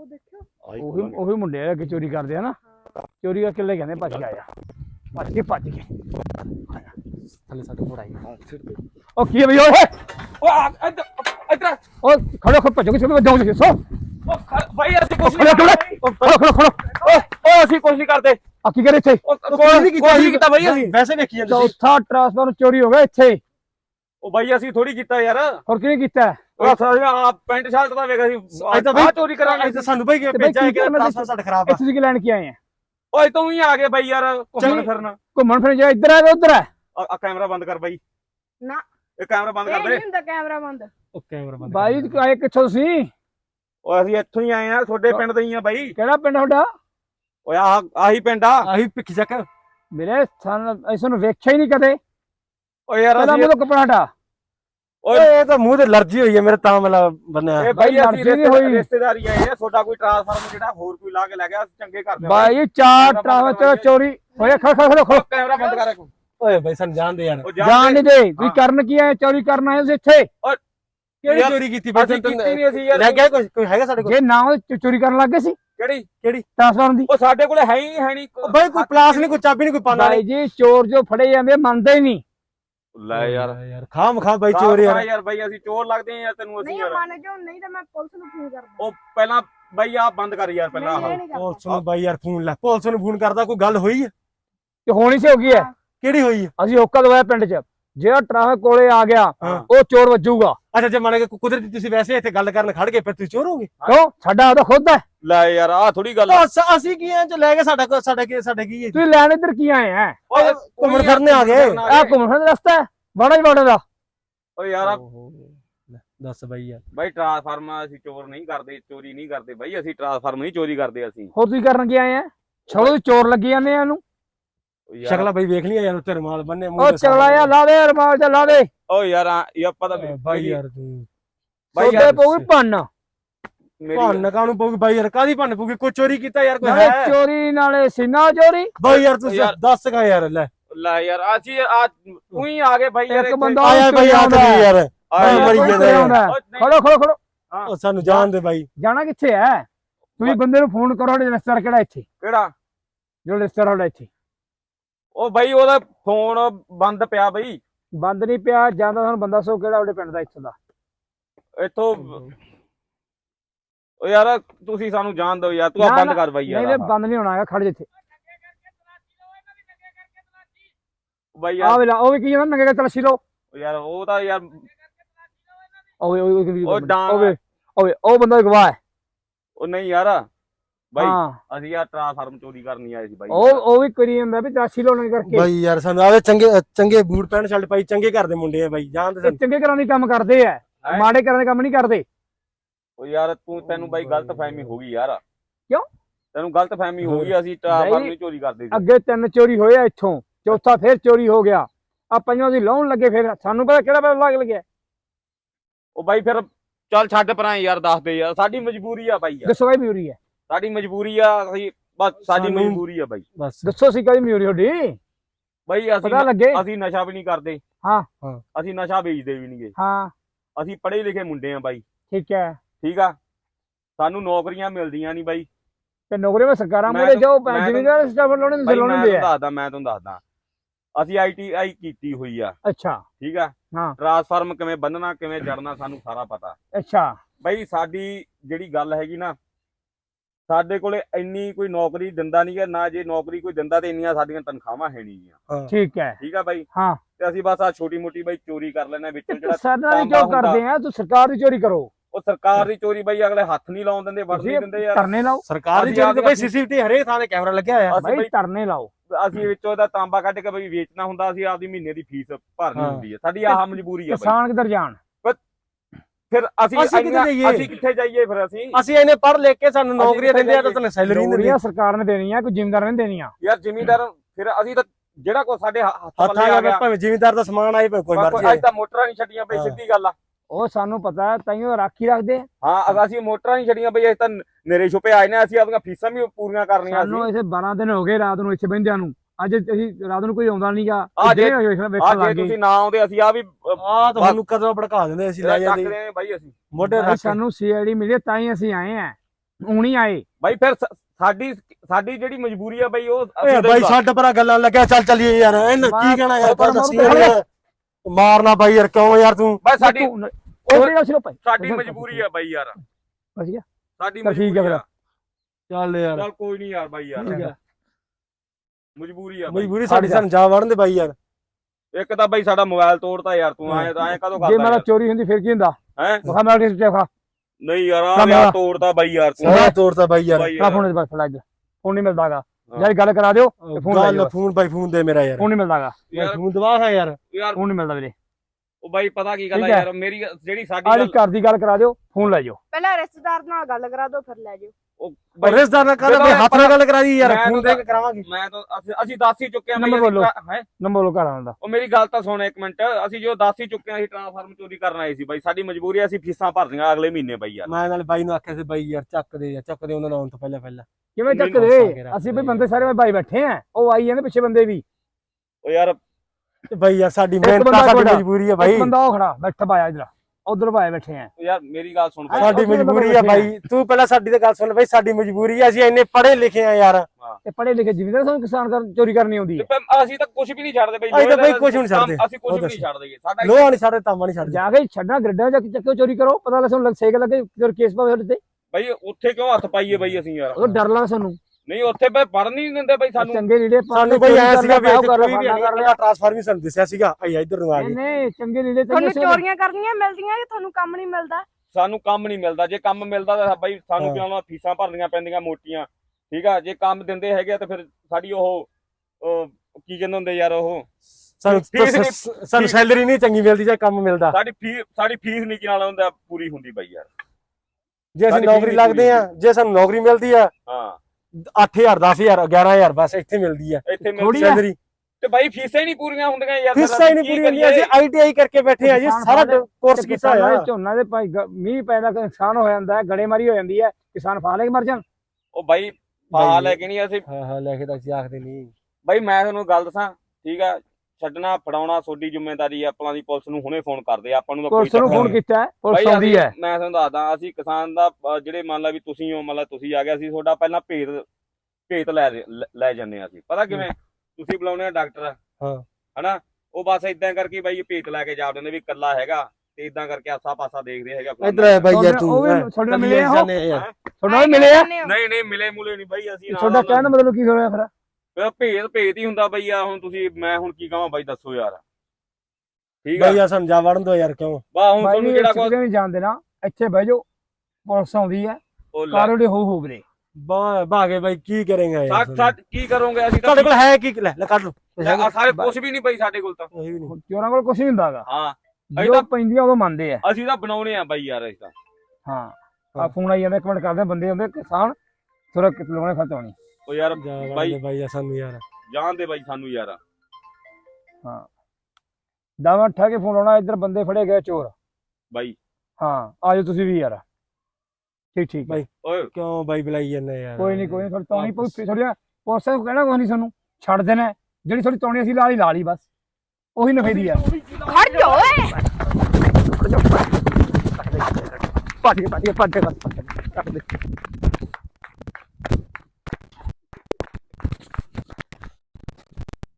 ਉਹ ਦੇਖਿਓ। ਉਹੀ ਉਹੀ ਮੁੰਡੇ ਆ ਕਿ ਚੋਰੀ ਕਰਦੇ ਆ ਨਾ। ਚੋਰੀ ਕਰਕੇ ਲੈ ਕਹਿੰਦੇ ਭੱਜ ਗਿਆ ਆ। ਭੱਜ ਕੇ ਭੱਜ ਕੇ। ਥੱਲੇ ਸਾਡੇ ਕੋਲ ਆਈ ਉਹ ਕੀ ਹੈ ਬਈ ਓਏ ਉਹ ਆ- ਇੱਧਰ ਇੱਧਰ ਉਹ ਖੜੋ ਖੜੋ ਭੱਜੋ ਕਿੱਥੇ ਜਾਓਗੇ ਸੋ ਉਹ ਖ- ਬਾਈ ਅਸੀਂ ਕੁਛ ਖੜੋ ਨਹੀਂ ਖੜੋ ਕਰਦੇ। ਖੜੋ ਖੜੋ ਖੜੋ। ਉਹ ਉਹ ਅਸੀਂ ਕੁਛ ਨਹੀਂ ਕਰਦੇ। ਆ ਕੀ ਕਰੇ ਇੱਥੇ? ਉਹ ਕੋਈ ਨਹੀਂ ਨਹੀਂ ਕੀਤਾ ਬਾਈ? ਅਸੀਂ ਵੈਸੇ ਵੇਖੀ ਜਾਂਦੇ ਸੀ। ਚੌਥਾ ਟ੍ਰਾਂਸਫਾਰਮ ਚੋਰੀ ਹੋ ਗਿਆ ਇੱਥੇ। ਉਹ ਬਾਈ ਅਸੀਂ ਥੋੜੀ ਕੀਤਾ ਯਾਰ। ਹੋਰ ਕਿਹਨੇ ਕੀਤਾ? ਸਾਰੇ ਆ ਪੈਂਟ ਸ਼ਰਟ ਦਾ ਵੇਖ ਅਸੀਂ ਅੱਜ ਤਾਂ ਆਹ ਬਾਈ ਚੋਰੀ ਕਰਾਂਗੇ। ਅੱਜ ਤਾਂ ਸਾਨੂੰ ਬਈ ਤੇ ਬਈ ਭੇਜਿਆ ਕੀ ਕਿ ਟ੍ਰਾਂਸਫਰ ਸਾਡਾ ਖਰਾਬ ਆ। ਇੱਥੇ ਤੁਸੀਂ ਕੀ ਲੈਣ ਕੀ ਆਏ ਆ? ਓਏ ਤੂੰ ਹੀ ਆ ਗਏ ਬਾਈ ਯਾਰ ਘੁੰਮਣ। ਫਿਰਨ। ਘੁੰਮਣ ਫਿਰਨ ਜਾ ਇੱਧਰ ਆ ਤੇ ਉੱਧਰ ਆ। ਆ ਆ ਕੈਮਰਾ ਬੰਦ ਕਰ ਬਾਈ। ਨਾ। ਇਹ ਕੈਮਰਾ ਬੰਦ ਇਹ ਕਰ ਨਹੀਂ ਦੇ ਹੁੰਦਾ ਕੈਮਰਾ ਬੰਦ। ਉਹ ਕੈਮਰਾ ਬੰਦ ਬਾਈ ਆਏ ਕਿੱਥੋਂ ਤੁਸੀਂ? ਓਏ ਅਸੀਂ ਇੱਥੋਂ ਹੀ ਆਏ ਆ ਤੁਹਾਡੇ ਪਿੰਡ ਦੇ ਹੀ ਆ ਬਾਈ। ਕਿਹੜਾ ਪਿੰਡ ਤੁਹਾਡਾ? ਓਏ ਆ ਆਹੀ ਪਿੰਡ ਆ। ਆਹੀ ਪਿੱਖੀ ਚੱਕ। ਮੇਰੇ ਸਨ ਇਸ ਨੂੰ ਵੇਖਿਆ ਹੀ ਨਹੀਂ ਕਦੇ। ਓਏ ਯਾਰ ਪਹਿਲਾਂ ਅਸੀਂ ਮੈਨੂੰ ਕਪੜਾ ਹਟਾ ਓਏ। ਇਹ ਤਾਂ ਮੂੰਹ ਤੇ ਅਲਰਜੀ ਹੋਈ ਹੈ ਮੇਰੇ ਤਾਂ ਮਤਲਬ ਬੰਨਿਆ। ਇਹ ਬਾਈ ਅਸੀਂ ਰਿਸ਼ਤੇ-। ਰਿਸ਼ਤੇਦਾਰੀ ਆਏ ਆ ਤੁਹਾਡਾ ਕੋਈ ਟ੍ਰਾਂਸਫਾਰਮ ਜਿਹੜਾ ਹੋਰ ਕੋਈ ਲਾ ਕੇ ਲੈ ਗਿਆ ਅਸੀਂ ਚੰਗੇ ਕਰਦੇ ਬਾਈ ਚਾਰ ਟ੍ਰਾਂਸਫਾਰ ਚੋਰੀ। ਹੋਇਆ ਖੜ ਖੜ ਖੜ ਖੜ। ਕੈਮਰਾ ਬੰਦ ਕਰ ਇੱਕ। ਓਏ ਬਾਈ ਸਾਨੂੰ ਜਾਣ ਦੇ ਯਾਰ। ਉਹ ਜਾਣ ਨਹੀਂ ਦੇ। ਤੁਸੀਂ ਹਾਂ। ਕਰਨ ਕੀ ਆਏ? ਚੋਰੀ ਕਰਨ ਆਏ ਤੁਸੀਂ ਇੱਥੇ? ਕਿਹੜੀ ਚੋਰੀ ਕੀਤੀ ਬਈ? ਅਸੀਂ ਕੀਤੀ ਨਹੀਂ ਅਸੀਂ ਯਾਰ। ਲੈ ਗਿਆ ਕੋਈ ਕੋਈ ਹੈਗਾ ਸਾਡੇ ਕੋਲ? ਜੇ ਨਾ ਉਹ ਚ- ਚੋਰੀ ਕਰਨ ਲੱਗੇ ਸੀ? ਕਿਹੜੀ? ਟ੍ਰਾਂਸਫਾਰਮ ਦੀ। ਉਹ ਸਾਡੇ ਕੋਲੇ ਹੈ ਹੀ ਹੈ ਨਹੀਂ। ਬਾਈ ਕੋਈ ਪਲਾਸ ਨਹੀਂ ਕੋਈ ਚਾਬੀ ਨਹੀਂ ਕੋਈ ਪਾਣਾ ਬਾਈ ਜੀ ਚੋਰ ਜੋ ਫੜੇ ਜਾਂਦੇ ਮੰਨਦੇ ਹੀ ਨਹੀਂ। ਲੈ ਯਾਰ। ਯਾਰ ਖਾਮ ਖਾ ਬਾਈ ਚੋਰ ਯਾਰ। ਯਾਰ ਬਾਈ ਅਸੀਂ ਚੋਰ ਲੱਗਦੇ ਆ ਯਾਰ ਤੈਨੂੰ ਅਸੀਂ ਨਹੀਂ ਯਾਰ। ਮੰਨ ਜਾਓ ਨਹੀਂ ਤਾਂ ਮੈਂ ਪੁਲਿਸ ਨੂੰ ਫੋਨ ਕਰਦਾ। ਉਹ ਪਹਿਲਾਂ ਬਾਈ ਆ ਬੰਦ ਕਰ ਯਾਰ ਪਹਿਲਾਂ ਆਹ। ਪੁਲਿਸ ਨੂੰ ਬਾਈ ਯਾਰ ਫੋਨ ਲੈ ਪੁਲਿਸ ਨੂੰ ਫੋਨ ਕਰਦਾ ਕੋਈ ਗੱਲ ਹੋਈ ਹੈ ਕਿ ਹੋਣੀ ਸੀ ਹੋ ਗਈ ਹੈ? ਕਿਹੜੀ ਹੋਈ ਹੈ ਅਸੀਂ ਹੋਕਾ ਦਵਾਇਆ ਪਿੰਡ 'ਚ। ਜਿਹੜਾ ਟ੍ਰਾਂਸਫਰ ਕੋਲੇ ਆ ਗਿਆ। ਉਹ ਚੋਰ ਵੱਜੂਗਾ। ਅੱਛਾ ਜੇ ਮੰਨ ਕੇ ਕੁਦਰਤੀ ਤੁਸੀਂ ਵੈਸੇ ਇੱਥੇ ਗੱਲ ਕਰਨ ਖੜ ਗਏ ਫਿਰ ਤੁਸੀਂ ਚੋਰ ਹੋਗੇ? ਕਿਉਂ? ਸਾਡਾ ਉਹਦਾ ਖੁਦ ਹੈ। ਲੈ ਯਾਰ ਆ ਥੋੜੀ ਗੱਲ ਆ। ਅਸੀਂ ਕੀ ਆ ਚ ਲੈ ਕੇ ਸਾਡਾ ਸਾਡਾ ਕੀ ਸਾਡਾ ਕੀ ਹੈ ਤੁਸੀਂ ਲੈਣ ਇੱਧਰ ਕੀ ਆਏ ਆ? ਘੁੰਮਣ ਫਿਰਨੇ ਆ ਗਏ। ਇਹ ਘੁੰਮਣ ਫਿਰਨ ਦਾ ਰਸਤਾ ਹੈ ਬੜਾ ਹੀ ਬੜਾ ਦਾ। ਓਏ ਯਾਰ ਲੈ, ਦੱਸ ਬਾਈ ਯਾਰ। ਬਾਈ ਟ੍ਰਾਂਸਫਾਰਮ ਅਸੀਂ ਚੋਰ ਨਹੀਂ ਕਰਦੇ ਚੋਰੀ ਨਹੀਂ ਕਰਦੇ ਬਾਈ ਅਸੀਂ ਟ੍ਰਾਂਸਫਾਰਮ ਨਹੀਂ ਚੋਰੀ ਕਰਦੇ ਅਸੀਂ। ਹੋਰ ਤੁਸੀਂ ਕਰਨ ਕੀ ਆਏ ਆ? ਛੋੜੋ ਚੋਰ ਲੱਗੀ ਜਾਂਦੇ ਆ ਇਹਨੂੰ। ਓ ਸ਼ਕਲਾ ਬਾਈ ਵੇਖ ਲਿਆ ਯਾਰ ਤੇਰੇ ਮਾਲ ਬੰਨੇ ਉਹ ਚਗਲਾ ਆ ਲਾ ਦੇ ਰਮਾਲ ਤੇ ਲਾ ਦੇ। ਓ ਯਾਰ ਆ- ਯਾਰ ਪਤਾ ਅਹ ਬਾਈ ਯਾਰ ਤੂੰ। ਬਾਈ ਸੋਦੇ ਯਾਰ ਪਊਗੀ ਭੰਨ। ਭੰਨ ਕਾਹਨੂੰ ਪਊਗੀ? ਬਾਈ ਯਾਰ ਕਾਦੀ ਭੰਨ ਪਊਗੀ? ਕੋਈ ਚੋਰੀ ਕੀਤਾ ਯਾਰ ਕੋਈ ਨਾਲੇ ਹੈ? ਚੋਰੀ ਨਾਲੇ ਸੀਨਾ ਚੋਰੀ। ਬਾਈ ਯਾਰ ਤੂੰ ਯਾਰ- ਦੱਸ ਕਾ ਯਾਰ ਲੈ। ਲੈ ਯਾਰ ਅਸੀਂ ਆ ਤੂੰ ਹੀ ਆ ਗਏ ਬਾਈ ਯਾਰ ਇੱਕ। ਬੰਦਾ ਆਇਆ ਬਾਈ ਆ ਤੇ ਯਾਰ। ਆ ਯਾਰ, ਬੜੀ ਕੋਈ ਯਾਰ। ਆਉਂਦਾ। ਹੈ। ਖੜੋ ਖੜੋ ਖੜੋ। ਉਹ ਸਾਨੂੰ ਜਾਣ ਦੇ ਬਾਈ। ਜਾਣਾ ਕਿੱਥੇ ਹੈ? ਤੁਸੀਂ ਬੰਦੇ ਨੂੰ ਫੋਨ ਕਰੋ ਸਾਡੇ ਰਿਸ਼ਤੇਦਾਰ ਕਿਹੜਾ ਇੱਥੇ? ਕਿਹੜਾ? ਜੋ ਰਿਸ਼ਤੇਦਾਰ ਸਾਡਾ ਇੱਥੇ। ਉਹ ਬਾਈ ਉਹਦਾ ਫੋਨ ਬੰਦ ਪਿਆ ਬਈ। ਬੰਦ ਨਹੀਂ ਪਿਆ ਜਾਂਦਾ ਸਾਨੂੰ ਬੰਦਾ ਸੋ ਕਿਹੜਾ ਉਹਦੇ ਪਿੰਡ ਦਾ ਇੱਥੋਂ ਦਾ। ਇੱਥੋਂ ਓ ਯਾਰ ਤੁਸੀਂ ਸਾਨੂੰ ਜਾਣ ਦਿਓ ਯਾਰ ਤੂੰ ਆ ਨਾ, ਬੰਦ ਨਾ, ਕਰ ਬਾਈ ਯਾਰ ਨਹੀਂ ਆਹ। ਬੰਦ ਨਹੀਂ ਹੋਣਾ ਹੈਗਾ ਖੜ ਜਿੱਥੇ ਬਾਈ ਆ ਯਾਰ ਵੇਲਾ ਉਹ ਵੀ ਕੀ ਜਾਂਦਾ ਨੰਗੇ ਤਲਸ਼ੀ ਲੋ ਓ ਯਾਰ ਉਹ ਤਾਂ ਯਾਰ ਓਏ ਓਏ ਉਹ ਓਏ ਓਏ ਉਹ ਬੰਦਾ ਗਵਾਹ ਹੈ। ਉਹ ਨਹੀਂ ਯਾਰ ਬਾਈ ਅਸੀਂ ਯਾਰ ਟ੍ਰਾਂਸਫਾਰਮ ਚੋਰੀ ਕਰਨ ਆਏ ਸੀ ਬਾਈ। ਉਹ ਉਹ ਵੀ ਕਰੀ ਜਾਂਦਾ ਵੀ ਤਲਾਸ਼ੀ ਲਾਉਣ ਕਰਕੇ। ਬਾਈ ਯਾਰ ਸਾਨੂੰ ਆਵੇ ਚੰਗੇ ਚੰਗੇ ਬੂਟ ਪੈਂਟ ਸ਼ਰਟ ਪਾਈ ਚੰਗੇ ਘਰ ਦੇ ਮੁੰਡੇ ਆ ਬਾਈ ਜਾਣ ਦੇ ਚੰਗੇ ਘਰਾਂ ਦੀ ਕੰਮ ਕਰਦੇ ਆ? ਮਾੜੇ ਘਰਾਂ ਦੇ ਕੰਮ ਨਹੀਂ ਕਰਦੇ। ਓ ਯਾਰ ਤੂੰ ਤੈਨੂੰ ਬਾਈ ਗਲਤ ਫਹਿਮੀ ਹੋ ਗਈ ਯਾਰ। ਕਿਉਂ? ਤੈਨੂੰ ਗਲਤ ਫਹਿਮੀ ਹੋ ਗਈ ਅਸੀਂ ਟ੍ਰਾਂਸਫਾਰਮ ਨਹੀਂ। ਚੋਰੀ ਕਰਦੇ ਸੀ। ਅੱਗੇ ਤਿੰਨ ਚੋਰੀ ਹੋਏ ਆ ਇੱਥੋਂ ਚੌਥਾ ਫੇਰ ਚੋਰੀ ਹੋ ਗਿਆ। ਆ ਪੰਜਵਾਂ ਦੀ ਲਾਉਣ ਲੱਗੇ ਫਿਰ ਸਾਨੂੰ ਪਤਾ ਕਿਹੜਾ ਪਤਾ ਲੱਗ ਲੱਗਿਆ। ਉਹ ਬਾਈ ਫਿਰ ਚੱਲ ਛੱਡ ਪਰਾਂ ਯਾਰ ਦੱਸ ਦੇ ਯਾਰ ਸਾਡੀ ਮਜਬੂਰੀ ਆ ਬਾਈ ਯਾਰ। ਦੱਸੋ ਕਾਹਦੀ ਮਜਬੂਰੀ ਹੈ ਸਾਡੀ ਮਜਬੂਰੀ ਆ ਅਸੀਂ ਬਸ ਸਾਡੀ ਸਾਨੂੰ- ਮਜਬੂਰੀ ਆ ਬਾਈ। ਬਸ। ਦੱਸੋ ਸੀ ਕਾਹਦੀ ਮਜਬੂਰੀ ਤੁਹਾਡੀ? ਬਾਈ ਅਸੀਂ ਪਤਾ ਲੱਗੇ? ਅਸੀਂ ਨਸ਼ਾ ਵੀ ਨਹੀਂ ਕਰਦੇ। ਹਾਂ। ਹਾਂ। ਅਸੀਂ ਨਸ਼ਾ ਵੇਚਦੇ ਵੀ ਨਹੀਂਗੇ। ਹਾਂ। ਅਸੀਂ ਪੜ੍ਹੇ ਲਿਖੇ ਮੁੰਡੇ ਆ ਬਾਈ। ਠੀਕ ਹੈ। ਠੀਕ ਆ? ਸਾਨੂੰ ਨੌਕਰੀਆਂ ਮਿਲਦੀਆਂ ਨਹੀਂ ਬਾਈ। ਤੇ ਨੌਕਰੀ ਵਿੱਚ ਸਰਕਾਰਾਂ ਮੈਂ ਮੋਲੇ ਤਾਂ- ਜਾਓ ਮੈਂ ਜ਼ਿਮੀਦਾਰ ਸਟਾਫ ਲਾਉਣੇ ਬਾਈ ਨਹੀਂ ਲਾਉਣੇ ਮੈਂ ਤੁਹਾਨੂੰ ਦੱਸਦਾ ਮੈਂ ਤੁਹਾਨੂੰ ਦੱਸਦਾ। ਅਸੀਂ ਆਈਟੀਆਈ ਕੀਤੀ ਹੋਈ ਆ। ਅੱਛਾ। ਠੀਕ ਆ? ਹਾਂ। ਟ੍ਰਾਂਸਫਾਰਮ ਕਿਵੇਂ ਬੰਨਣਾ ਕਿਵੇਂ ਜੜਨਾ ਸਾਨੂੰ ਸਾਰਾ ਪਤਾ। ਅੱਛਾ। ਬਾਈ ਸਾਡੀ ਜਿਹੜੀ ਗੱਲ ਹੈਗੀ ਨਾ ਸਾਡੇ ਕੋਲੇ ਇੰਨੀ ਕੋਈ ਨੌਕਰੀ ਦਿੰਦਾ ਨਹੀਂ ਗਾ ਨਾ ਜੇ ਨੌਕਰੀ ਕੋਈ ਦਿੰਦਾ ਤੇ ਇੰਨੀਆਂ ਸਾਡੀਆਂ ਤਨਖਾਹਾਂ ਹੈ ਨਹੀਂ ਗੀਆਂ। ਠੀਕ ਹੈ। ਠੀਕ ਆ ਬਾਈ? ਹਾਂ। ਤੇ ਅਸੀਂ ਬਸ ਆ ਛੋਟੀ ਮੋਟੀ ਬਾਈ ਚੋਰੀ ਕਰ ਲੈਣਾ ਵਿੱਚੋਂ ਜਿਹੜਾ ਸਰਦਾਰੀ ਕਿਉਂ। ਕਰਦੇ ਆ? ਤੂੰ ਸਰਕਾਰ ਦੀ ਚੋਰੀ ਕਰੋ। ਉਹ ਸਰਕਾਰ ਦੀ ਚੋਰੀ ਬਾਈ ਅਗਲੇ ਹੱਥ ਨਹੀਂ ਲਾਉਣ ਦਿੰਦੇ ਤੁਸੀਂ ਦਿੰਦੇ ਯਾਰ। ਧਰਨੇ ਲਾਓ। ਸਰਕਾਰ ਦੀ ਚੋਰੀ ਤੇ ਬਾਈ ਸੀਸੀਟੀਵੀ ਹਰੇਕ ਥਾਂ ਤੇ ਕੈਮਰਾ ਲੱਗਿਆ ਹੋਇਆ। ਬਾਈ ਧਰਨੇ ਲਾਓ। ਅਸੀਂ ਵਿੱਚੋਂ ਦਾ ਤਾਂਬਾ ਕੱਢ ਕੇ ਬਈ ਵੇਚਣਾ ਹੁੰਦਾ ਅਸੀਂ ਆਪਦੀ ਮਹੀਨੇ ਦੀ ਫੀਸ ਭਰਨੀ ਹਾਂ। ਹੁੰਦੀ ਹੈ ਸਾਡੀ ਆਹ ਮਜਬੂਰੀ ਬਾਈ। ਕਿਸਾਨ ਕਿੱਧਰ ਜਾਣ? ਫਿਰ ਅਸੀਂ ਅਸੀਂ ਕਿੱਥੇ ਜਾਈਏ? ਅਸੀਂ ਕਿੱਥੇ ਜਾਈਏ ਫਿਰ ਅਸੀਂ? ਅਸੀਂ ਇਹਨੇ ਪੜ੍ਹ ਲਿਖ ਕੇ ਸਾਨੂੰ ਨੌਕਰੀਆਂ ਦਿੰਦੇ ਆ ਤਾਂ ਤੈਨੂੰ ਸੈਲਰੀ ਨਹੀਂ ਦਿੰਦੇ। ਸਰਕਾਰ ਨੇ ਦੇਣੀਆਂ ਕੋਈ ਜ਼ਿਮੀਦਾਰ ਨੇ ਦੇਣੀਆਂ? ਯਾਰ ਜ਼ਿਮੀਂਦਾਰ ਫਿਰ ਅਸੀਂ ਤਾਂ ਜਿਹੜਾ ਕੋ ਸਾਡੇ ਹੱਥ ਆ ਆ ਗਿਆ। ਭਾਵੇਂ ਜ਼ਿਮੀਂਦਾਰ ਦਾ ਸਮਾਨ ਆਏ ਕੋਈ ਮਰਜ਼ੀ ਅੱਜ ਤਾਂ ਮੋਟਰਾਂ ਨਹੀਂ ਛੱਡੀਆਂ ਬਈ ਹਾਂ। ਸਿੱਧੀ ਗੱਲ ਆ। ਉਹ ਸਾਨੂੰ ਪਤਾ ਹੈ ਤਾਈਓ ਰਾਖੀ ਰੱਖਦੇ ਆ। ਹਾਂ ਅਸੀਂ ਮੋਟਰਾਂ ਨਹੀਂ ਛੱਡੀਆਂ ਬਈ ਅਸੀਂ ਤਾਂ ਨੇਰੇ ਛੁਪੇ ਆਏ ਨੇ ਅਸੀਂ ਆਪਣੀਆਂ ਫੀਸਾਂ ਵੀ ਪੂਰੀਆਂ ਕਰਨੀਆਂ ਸਾਨੂੰ ਸੀ ਇਥੇ 12 ਦਿਨ ਹੋ ਗਏ ਰਾਤ ਨੂੰ ਇੱਥੇ ਬਹਿੰਦਿਆਂ ਨੂੰ। ਅੱਜ ਅਸੀਂ ਰਾਤ ਨੂੰ ਕੋਈ ਆਉਂਦਾ ਨਹੀਂਗਾ ਆ ਜੇ- ਵੇਖਣ ਆ ਵੇਖਣ ਜੇ ਲੱਗ ਗਏ। ਤੁਸੀਂ ਨਾ ਆਉਂਦੇ ਅਸੀਂ ਆ ਵੀ ਆ ਤੁਹਾਨੂੰ ਕਦੋਂ ਭੜਕਾ ਦਿੰਦੇ ਅਸੀਂ ਲੈ ਜਾਂਦੇ। ਚੱਕਦੇ ਬਾਈ ਅਸੀਂ। ਮੋਢੇ ਰੱਖ ਸਾਨੂੰ ਸੀਆਈਡੀ ਮਿਲੇ ਤਾਂ ਹੀ ਅਸੀਂ ਆਏ ਆ ਨਹੀਂ ਆਏ। ਬਾਈ ਫਿਰ ਸਾਡੀ ਸਾਡੀ ਜਿਹੜੀ ਮਜਬੂਰੀ ਆ ਬਾਈ ਉਹ ਅਸੀਂ ਬਾਈ ਛੱਡ ਪਰਾਂ ਗੱਲਾਂ ਲੱਗਿਆ ਚੱਲ ਚੱਲੀਏ ਯਾਰ। ਇਹਨਾਂ ਕੀ ਕਹਿਣਾ ਯਾਰ ਪਰ ਦੱਸੀ। ਮਾਰਨਾ ਬਾਈ ਯਾਰ ਕਿਉਂ ਯਾਰ ਤੂੰ? ਬਾਈ ਸਾਡੀ ਉਹ ਭਾਈ ਸਾਡੀ ਮਜਬੂਰੀ ਆ ਬਾਈ ਯਾਰ। ਵਧੀਆ। ਸਾਡੀ ਚੱਲ ਠੀਕ ਆ ਮਜਬੂਰੀ ਫਿਰ। ਆ। ਚੱਲ ਯਾਰ। ਚੱਲ ਕੋਈ ਨਹੀਂ ਯਾਰ ਬਾਈ ਯਾਰ। ਮਜਬੂਰੀ ਆ ਬਾਈ। ਮਜਬੂਰੀ ਸਾਡੀ ਸਾਨੂੰ ਜਾ ਵੜਨ ਦੇ ਬਾਈ ਯਾਰ। ਇੱਕ ਤਾਂ ਬਾਈ ਸਾਡਾ ਮੋਬਾਈਲ ਤੋੜਤਾ ਯਾਰ ਤੂੰ ਐਂ ਐਂ ਕਦੋਂ ਜੇ ਕਰਦਾ ਮੇਰਾ ਯਾਰ? ਚੋਰੀ ਹੁੰਦੀ ਫਿਰ ਕੀ ਹੁੰਦਾ? ਹੈ? ਮਖਾ ਮੈਂ ਟਿਪ ਖਾ ਨਹੀਂ ਯਾਰ ਆ ਕੰਮ ਯਾਰ ਆ। ਤੋੜਤਾ ਬਾਈ ਯਾਰ ਤੂੰ। ਸਾਰਾ ਤੋੜਤਾ ਬਾਈ ਯਾਰ। ਬਾਈ ਯਾਰ। ਫੋਨ ਦੇ ਬਸ ਇੱਧਰ ਫੋਨ ਨਹੀਂ ਮਿਲਦਾਗਾ ਹਾਂ। ਯਾਰ ਗੱਲ ਕਰਾ ਦਿਓ ਤੇ ਫੋਨ ਲੈ ਗੱਲ ਜਾਓ ਫੋਨ ਬਾਈ ਫੋਨ ਦੇ ਮੇਰਾ ਯਾਰ। ਫੋਨ ਨਹੀਂ ਮਿਲਦਾਗਾ ਯਾਰ ਫੋਨ ਦਵਾ ਹੈ ਯਾਰ। ਯਾਰ ਫੋਨ ਨਹੀਂ ਮਿਲਦਾ ਵੀਰੇ। ਉਹ ਬਾਈ ਪਤਾ ਕੀ ਗੱਲ ਆ ਠੀਕ ਹੈ। ਯਾਰ ਮੇਰੀ ਜਿਹੜੀ ਸਾਡੀ ਆਲੀ ਗੱਲ ਘਰ ਦੀ ਗੱਲ ਕਰਾ ਦਿਓ ਫੋਨ ਲੈ ਜਾਓ। ਪਹਿਲਾਂ ਰਿਸ਼ਤੇਦਾਰ ਨਾਲ ਗੱਲ ਕਰਾ ਦਿਓ ਫਿਰ ਲੈ ਜਾਓ। ਉਹ ਬਾਈ ਰਿਸ਼ਤੇਦਾਰ ਨਾਲ ਕਰ ਜਦੋਂ ਹੱਥ ਨਾਲ ਗੱਲ ਕਰਾ ਦੀ ਯਾਰ ਫੋਨ ਦੇ ਕੇ ਕਰਾਵਾਂਗੇ। ਮੈਂ ਤਾਂ ਅਸੀਂ- ਅਸੀਂ ਦੱਸ ਹੀ ਚੁੱਕੇ ਆ ਬਾਈ ਨੰਬਰ ਬੋਲੋ। ਹੈਂ? ਨੰਬਰ ਬੋਲੋ ਘਰਾਂ ਦਾ। ਉਹ ਮੇਰੀ ਗੱਲ ਤਾਂ ਸੁਣ ਇੱਕ ਮਿੰਟ। ਅਸੀਂ ਜੋ ਦੱਸ ਹੀ ਚੁੱਕੇ ਆ ਅਸੀਂ ਟ੍ਰਾਂਸਫਾਰਮ ਚੋਰੀ ਕਰਨ ਆਏ ਸੀ ਬਾਈ। ਸਾਡੀ ਮਜਬੂਰੀ ਆ, ਅਸੀਂ ਫੀਸਾਂ ਭਰਨੀਆਂ ਅਗਲੇ ਮਹੀਨੇ ਬਾਈ ਯਾਰ। ਮੈਂ ਨਾਲ ਬਾਈ ਨੂੰ ਆਖਿਆ ਸੀ ਬਾਈ ਯਾਰ ਚੱਕ ਦੇ ਯਾਰ ਚੱਕ ਦੇ ਉਹਨਾਂ ਨੂੰ ਆਉਣ ਤੋਂ ਪਹਿਲਾਂ ਪਹਿਲਾਂ। ਕਿਵੇਂ ਮੈਨੂੰ ਚੱਕਦੇ ਹੱਸਾ ਕੇ ਰੱਖ ਅਸੀਂ ਵੀ ਦੇ ਬੰਦੇ ਸਾਰੇ ਭਾਈ ਬੈਠੇ ਆ। ਉਹ ਆਈ ਜਾਂਦੇ ਪਿੱਛੇ ਬੰਦੇ ਵੀ। ਉਹ ਯਾਰ ਤੇ ਬਾਈ ਯਾਰ ਸਾਡੀ ਮਿਹਨਤ ਬੰਦਾ ਸਾਡੀ ਤੁਹਾਡਾ। ਮਜਬੂਰੀ ਆ ਇੱਕ ਬਾਈ। ਬੰਦਾ ਉਹ ਖੜਾ ਬੈਠਾ ਪਾਇਆ ਇਧਰ। ਉਧਰ ਪਾਇਆ ਬੈਠੇ ਆ। ਯਾਰ ਮੇਰੀ ਗੱਲ ਸੁਣ ਸਾਡੀ ਮਜਬੂਰੀ ਆ ਬਾਈ। ਤੂੰ ਪਹਿਲਾਂ ਸਾਡੀ ਤੇ ਗੱਲ ਸੁਣ ਬਾਈ ਸਾਡੀ ਮਜਬੂਰੀ ਆ ਅਸੀਂ ਇੰਨੇ ਪੜ੍ਹੇ ਲਿਖੇ ਆ ਯਾਰ। ਤੇ ਪੜੇ ਲਿਖੇ ਜਿਵੇਂ ਸਾਨੂੰ ਕਿਸਾਨ ਕਰ ਚੋਰੀ ਕਰਨੀ ਆਉਂਦੀ ਹੈ ਅਸੀਂ ਤਾਂ ਕੁਝ ਵੀ ਨਹੀਂ ਛੱਡਦੇ ਬਾਈ ਅਸੀਂ ਤਾਂ ਬਾਈ ਵੀ ਨਹੀਂ ਛੱਡਦੇ। ਅਸੀਂ ਕੁਝ ਵੀ ਨਹੀਂ। ਛੱਡਦੇ ਸਾਡਾ ਲੋਹਾ ਨਹੀਂ ਸਾਡੇ ਤਾਂਬਾ ਨਹੀਂ ਛੱਡਦੇ। ਜਾ ਕੇ ਛੱਡਣਾ ਗ੍ਰਿਡਾਂ ਜਾ ਕੇ ਚੱਕੋ ਚੋਰੀ ਕਰੋ ਪਤਾ ਲੱਗ ਸਾਨੂੰ ਲੱਗ ਸੇਕ ਲੱਗੇ ਕੇਸ ਪਾਵੇ ਸਾਡੇ ਤੇ। ਬਾਈ ਉੱਥੇ ਕਿਉਂ ਹੱਥ ਪਾਈਏ ਬਾਈ ਅਸੀਂ ਯਾਰ? ਉਹ ਡਰ ਲੱਗ ਸਾਨੂੰ। ਨਹੀਂ ਉੱਥੇ ਬਈ ਪੜਨ ਨਹੀਂ ਦਿੰਦੇ ਬਾਈ ਸਾਨੂੰ। ਚੰਗੇ ਲੀੜੇ ਪਾ ਸਾਨੂੰ ਬਾਈ ਐ ਸੀਗਾ ਵੀ ਕੋਈ ਵੀ ਕਰ ਨਹੀਂ ਲਿਆ। ਟ੍ਰਾਂਸਫਾਰਮ ਸਾਨੂੰ ਦਿਸਿਆ ਸੀਗਾ ਅਸੀਂ ਇੱਧਰ ਨੂੰ ਆ ਗਏ ਨਹੀਂ ਚੰਗੇ ਲੀੜੇ ਤੁਹਾਨੂੰ ਚੋਰੀਆਂ ਕਰਨੀਆਂ ਮਿਲਦੀਆਂ ਕਿ ਤੁਹਾਨੂੰ ਕੰਮ ਨਹੀਂ ਮਿਲਦਾ? ਸਾਨੂੰ ਕੰਮ ਨਹੀਂ ਮਿਲਦਾ। ਜੇ ਕੰਮ ਮਿਲਦਾ ਤਾਂ ਬਾਈ ਸਾਨੂੰ। ਕਿਉਂ ਫੀਸਾਂ ਭਰਨੀਆਂ ਪੈਂਦੀਆਂ ਮੋਟੀਆਂ। ਠੀਕ ਆ ਜੇ ਕੰਮ ਦਿੰਦੇ ਹੈਗੇ ਤਾਂ ਫਿਰ ਸਾਡੀ ਉਹ ਕੀ ਕਹਿੰਦੇ ਹੁੰਦੇ ਯਾਰ ਉਹ? ਸਾਨੂੰ ਸੈਲਰੀ ਨਹੀਂ ਚੰਗੀ ਮਿਲਦੀ ਜਾਂ ਕੰਮ ਮਿਲਦਾ। ਸਾਡੀ ਫੀਸ ਸਾਡੀ ਫੀਸ ਨਹੀਂ ਨਾਲ ਹੁੰਦਾ ਪੂਰੀ ਹੁੰਦੀ ਬਾਈ ਯਾਰ। ਜੇ ਅਸੀਂ ਨੌਕਰੀ ਲੱਗਦੇ ਆ ਜੇ ਸਾਨੂੰ ਨੌਕਰੀ ਮਿਲਦੀ ਆ ਹਾਂ। 8000 10000 11000 ਬਸ ਇੱਥੇ ਮਿਲਦੀ ਆ। ਇੱਥੇ ਥੋੜ੍ਹੀ ਮਿਲਦੀ ਆ। ਸੈਲਰੀ ਤੇ ਬਾਈ ਫੀਸਾਂ ਹੀ ਨਹੀਂ ਪੂਰੀਆਂ ਹੁੰਦੀਆਂ ਯਾਰ ਫਿਰ ਫੀਸਾਂ ਹੀ ਨਹੀਂ ਕੀ ਪੂਰੀ ਹੁੰਦੀਆਂ ਕਰੀਏ? ਅਸੀਂ ਆਈਟੀਆਈ ਕਰਕੇ ਬੈਠੇ ਆ ਜੀ ਕਿਸਾਨ ਸਾਰਾ ਫਾਲੇ- ਕੋਰਸ ਤੇ ਕੀਤਾ ਕਿਸਾਨਾਂ ਹੋਇਆ। ਦੇ ਝੋਨਾ ਦੇ ਭਾਈ ਗ- ਮੀਂਹ ਪੈਦਾ ਨੁਕਸਾਨ ਹੋ ਜਾਂਦਾ ਹੈ ਗੜੇਮਾਰੀ ਹੋ ਜਾਂਦੀ ਹੈ ਕਿਸਾਨ ਫਾਲੇ ਕੇ ਮਰ ਜਾਣ। ਉਹ ਬਾਈ ਲੈ ਕੇ ਨਹੀਂ ਅਸੀਂ? ਹਾਂ ਹਾਂ ਲੈ ਕੇ ਤਾਂ ਅਸੀਂ ਆਖਦੇ ਨਹੀਂ। ਬਾਈ ਮੈਂ ਤੁਹਾਨੂੰ ਗੱਲ ਦੱਸਾਂ ਠੀਕ ਆ ਛੱਡਣਾ ਫੜਾਉਣਾ ਤੁਹਾਡੀ ਜ਼ਿੰਮੇਵਾਰੀ ਆ ਆਪਣਾ ਦੀ ਪੁਲਿਸ ਨੂੰ ਹੁਣੇ ਫੋਨ ਕਰਦੇ ਆ ਆਪਾਂ ਨੂੰ ਤਾਂ ਕੋਈ ਪੁਲਿਸ ਨੂੰ ਫੋਨ। ਕੀਤਾ ਹੈ ਪੁਲਿਸ ਆਉਂਦੀ ਅਸੀਂ- ਹੈ ਮੈਂ ਤੁਹਾਨੂੰ ਦੱਸਦਾ ਅਸੀਂ ਕਿਸਾਨ ਦਾ ਅ, ਜਿਹੜੇ ਮੰਨ ਲਾ ਵੀ ਤੁਸੀਂ ਹੋ ਮੰਨ ਲਾ ਤੁਸੀਂ ਆ ਗਿਆ ਸੀ ਤੁਹਾਡਾ ਪਹਿਲਾਂ ਭੇਤ ਭੇਤ ਲੈ ਲੈ- ਲੈ ਜਾਂਦੇ ਆ ਅਸੀਂ ਪਤਾ ਕਿਵੇਂ ਤੁਸੀਂ ਬੁਲਾਉਣੇ ਆ ਡਾਕਟਰ ਹਾਂ। ਹਨਾ ਉਹ ਬਸ ਇਦਾਂ ਕਰਕੇ ਬਾਈ ਇਹ ਭੇਤ ਲੈ ਕੇ ਜਾ ਦਿੰਦੇ ਵੀ ਕੱਲਾ ਹੈਗਾ ਤੇ ਇਦਾਂ ਕਰਕੇ ਆਸਾ ਪਾਸਾ ਦੇਖਦੇ ਹੈਗਾ ਫਲਾਨਾ। ਇੱਧਰ ਆ ਬਾਈ ਯਾਰ ਤੂੰ ਉਹ ਵੀ ਹੈਂ। ਤੁਹਾਡੇ ਨਾਲ ਕੱਲੀ ਮਿਲੇ ਆ ਉਹ? ਜਾਂਦੇ ਆ ਯਾਰ। ਤੁਹਾਡੇ ਨਾਲ ਮਿਲੇ ਆ ਨਹੀਂ ਨਹੀਂ ਮਿਲੇ ਮੁਲੇ ਨਹੀਂ ਬਾਈ ਅਸੀਂ ਤੁਹਾਡਾ ਕਹਿਣ ਦਾ ਮਤਲਬ ਕੀ ਹੋਇਆ ਫਿਰ ਭੇਤ ਭੇਤ ਹੀ ਹੁੰਦਾ ਬਾਈ ਆ ਹੁਣ ਤੁਸੀਂ ਮੈਂ ਹੁਣ ਕੀ ਕਹਾਂ ਬਾਈ ਦੱਸੋ ਯਾਰ। ਠੀਕ ਆ? ਬਾਈ ਜਾ ਵੜਨ ਦੋ ਯਾਰ ਕਿਉਂ? ਬਾ ਹੁਣ ਤੁਹਾਨੂੰ ਜਿਹੜਾ ਕੋਈ ਨਹੀਂ ਜਾਣਦੇ ਨਾ ਇੱਥੇ ਬਹਿ ਜਾਓ ਪੁਲਿਸ ਆਉਂਦੀ ਹੈ ਕਾਰੋੜੇ ਹੋ ਹੋ ਵੀਰੇ। ਬਾ ਭਾਗੇ ਬਾਈ ਕੀ ਕਰੇਗਾ ਯਾਰ ਸੱਚ ਸੱਚ ਕੀ ਕਰੋਗੇ ਅਸੀਂ ਤਾਂ ਤੁਹਾਡੇ ਕੋਲ ਹੈ ਕੀ? ਲੈ ਲੈ ਕੱਢ ਲਓ। ਸਾਰੇ ਕੁਝ ਵੀ ਨਹੀਂ ਬਾਈ ਸਾਡੇ ਕੋਲ ਤਾਂ। ਉਹੀ ਵੀ ਨਹੀਂ। ਚੋਰਾਂ ਕੋਲ ਕੁਝ ਨਹੀਂ ਹੁੰਦਾਗਾ ਹਾਂ। ਜੋ ਪੈਂਦੀਆਂ ਉਦੋਂ ਮੰਨਦੇ ਆ। ਅਸੀਂ ਤਾਂ ਬਣਾਉਣੇ ਆ ਬਾਈ ਯਾਰ ਅਸੀਂ ਤਾਂ। ਹਾਂ। ਆ ਫੋਨ ਆਈ ਜਾਂਦਾ ਇੱਕ ਮਿੰਟ ਕਰਦੇ ਬੰਦੇ ਆਉਂਦੇ ਕਿਸਾਨ ਥੋੜਾ ਕਿਲੋਨੇ ਖਤੋਣੀ ਉਹ ਯਾਰ ਜਾ ਬਾਈ- ਬਾਈ ਯਾਰ ਸਾਨੂੰ ਯਾਰ। ਜਾਣ ਦੇ ਬਾਈ ਸਾਨੂੰ ਯਾਰ। ਦਾਵਾ ਠਾ ਕੇ ਫੋਨ ਆਉਣਾ ਇੱਧਰ ਬੰਦੇ ਫੜੇ ਗਏ ਚੋਰ। ਬਾਈ। ਹਾਂ ਆਜੋ ਤੁਸੀਂ ਵੀ ਯਾਰ। ਠੀਕ ਠੀਕ ਬਾਈ। ਓਏ। ਕਿਉਂ ਬਾਈ ਬੁਲਾਈ ਜਾਂਦੇ ਯਾਰ? ਕੋਈ ਨਹੀਂ ਕੋਈ ਨਹੀਂ ਥੋੜੀ ਤੌਣੀ ਪਊ ਥੋੜੀਆਂ ਪੁਲਿਸ ਨੂੰ ਕਹਿਣਾ ਕੋਈ ਨਹੀਂ ਸਾਨੂੰ। ਛੱਡ ਦੇਣਾ। ਹੈ। ਜਿਹੜੀ ਥੋੜੀ ਤੌਣੀ ਅਸੀਂ ਲਾ ਲਈ ਲਾ ਲਈ ਬਸ। ਉਹੀ ਨਫੇਦੀ ਆ। ਖੜ ਜਾਓ ਓਏ। ਭੱਜ ਗਏ ਭੱਜ ਗਏ।